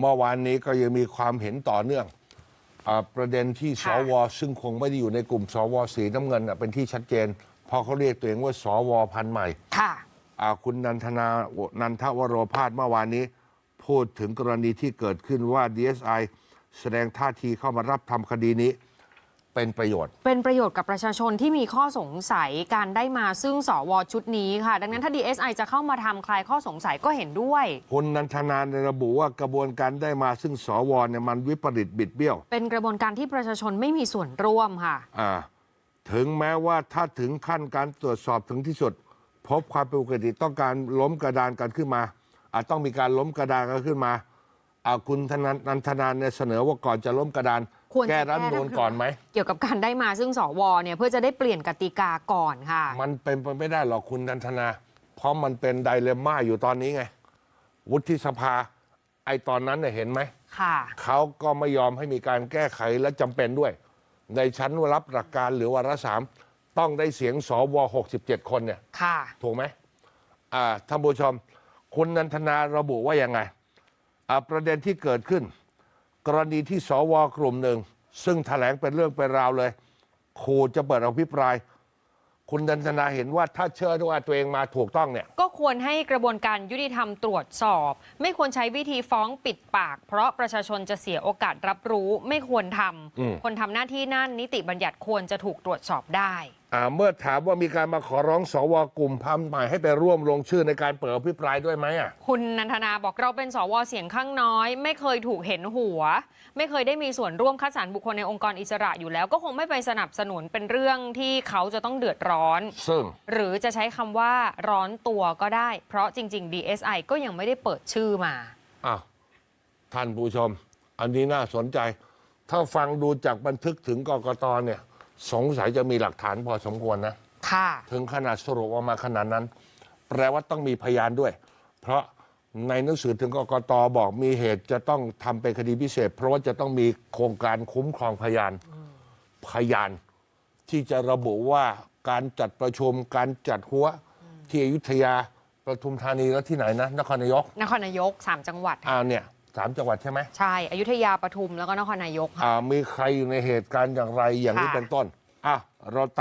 เมื่อวานนี้ก็ยังมีความเห็นต่อเนื่องอาประเด็นที่สค่ะ วซึ่งคงไม่ได้อยู่ในกลุ่มสวสีน้ำเงินน่ะเป็นที่ชัดเจนเพราะเขาเรียกตัวเองว่าสวพันธุ์ใหม่ค่ะ อ่าคุณนันทนานันทวโรพาสเมื่อวานนี้ พูดถึงกรณีที่เกิดขึ้นว่า DSI แสดงท่าทีเข้ามารับทำคดีนี้ เป็นประโยชน์ เป็นประโยชน์กับประชาชนที่มีข้อสงสัยการได้มาซึ่งสวชุดนี้ค่ะ ดังนั้นถ้า DSI จะเข้ามาทำคลายข้อสงสัยก็เห็นด้วย คุณนันทนาในระบุว่ากระบวนการได้มาซึ่งสวเนี่ยมันวิปริตบิดเบี้ยว เป็นกระบวนการที่ประชาชนไม่มีส่วนร่วมค่ะ อ่าถึงแม้ว่าถ้าถึงขั้นการตรวจสอบถึงที่สุด พบความเป็นปกติต้องการล้มกระดานกันขึ้นมาอาจต้องมีการล้มกระดานกันขึ้นมาอ่าคุณธนันนันทนานเนี่ยเสนอว่าก่อนจะล้มกระดาน ควรจะแก้รัฐธรรมนูนแก้รัฐธรรมนูญก่อนไหม เกี่ยวกับการได้มาซึ่งสวเนี่ยเพื่อจะได้เปลี่ยนกติกาก่อนค่ะ มันเป็นไปไม่ได้หรอกคุณนันทนา เพราะมันเป็นไดเลม่าอยู่ตอนนี้ไง วุฒิสภา ไอตอนนั้นเนี่ยเห็นไหม ค่ะ เขาก็ไม่ยอมให้มีการแก้ไขและจำเป็นด้วย ในชั้นรับหลักการหรือวาระสามต้องได้เสียงสว67 คนเนี่ย ค่ะ ถูกไหมอ่าท่านผู้ชม คุณนันทนาระบุว่ายังไงอ่าประเด็นที่เกิดขึ้น กรณีที่สวกลุ่มหนึ่ง ซึ่งแถลงเป็นเรื่องเป็นราวเลยขู่จะเปิดอภิปราย คุณนันทนาเห็นว่าถ้าเชื่อว่าตัวเองมาถูกต้องเนี่ย ก็ควรให้กระบวนการยุติธรรมตรวจสอบ ไม่ควรใช้วิธีฟ้องปิดปาก เพราะประชาชนจะเสียโอกาสรับรู้ไม่ควรทอืมำคนทำหน้าที่นั่นนิติบัญญัติควรจะถูกตรวจสอบได้อ่า เมื่อถามว่ามีการมาขอร้องสวกลุ่มพัมใหม่ให้ไปร่วมลงชื่อในการเปิดอภิปรายด้วยไหมอะคุณนันทนาบอกเราเป็นสวเสียงข้างน้อย ไม่เคยถูกเห็นหัว ไม่เคยได้มีส่วนร่วมคัดสรรบุคคลในองค์กรอิสระอยู่แล้ว ก็คงไม่ไปสนับสนุนเป็นเรื่องที่เขาจะต้องเดือดร้อน ซึ่ง หรือจะใช้คำว่าร้อนตัวก็ได้ เพราะจริง ๆ DSI ก็ยังไม่ได้เปิดชื่อมาอ้าวท่านผู้ชม อันนี้น่าสนใจ ถ้าฟังดูจากบันทึกถึงกกตเนี่ย สงสัยจะมีหลักฐานพอสมควรนะ ค่ะ ถึงขนาดสรุปออกมาขนาดนั้น แปลว่าต้องมีพยานด้วย เพราะในหนังสือถึงกกตบอกมีเหตุจะต้องทำเป็นคดีพิเศษ เพราะว่าจะต้องมีโครงการคุ้มครองพยาน พยานที่จะระบุว่าการจัดประชุมการจัดหัวที่อยุธยาปทุมธานีแล้วที่ไหนนะ นครนายกนครนายก3จังหวัดอ่าเนี่ย สามจังหวัดใช่ไหมใช่อยุธยาปทุมแล้วก็นครนายกค่ะ อ่ามีใครอยู่ในเหตุการณ์อย่างไรอย่างนี้ค่ะ เป็นต้นอะเราตาม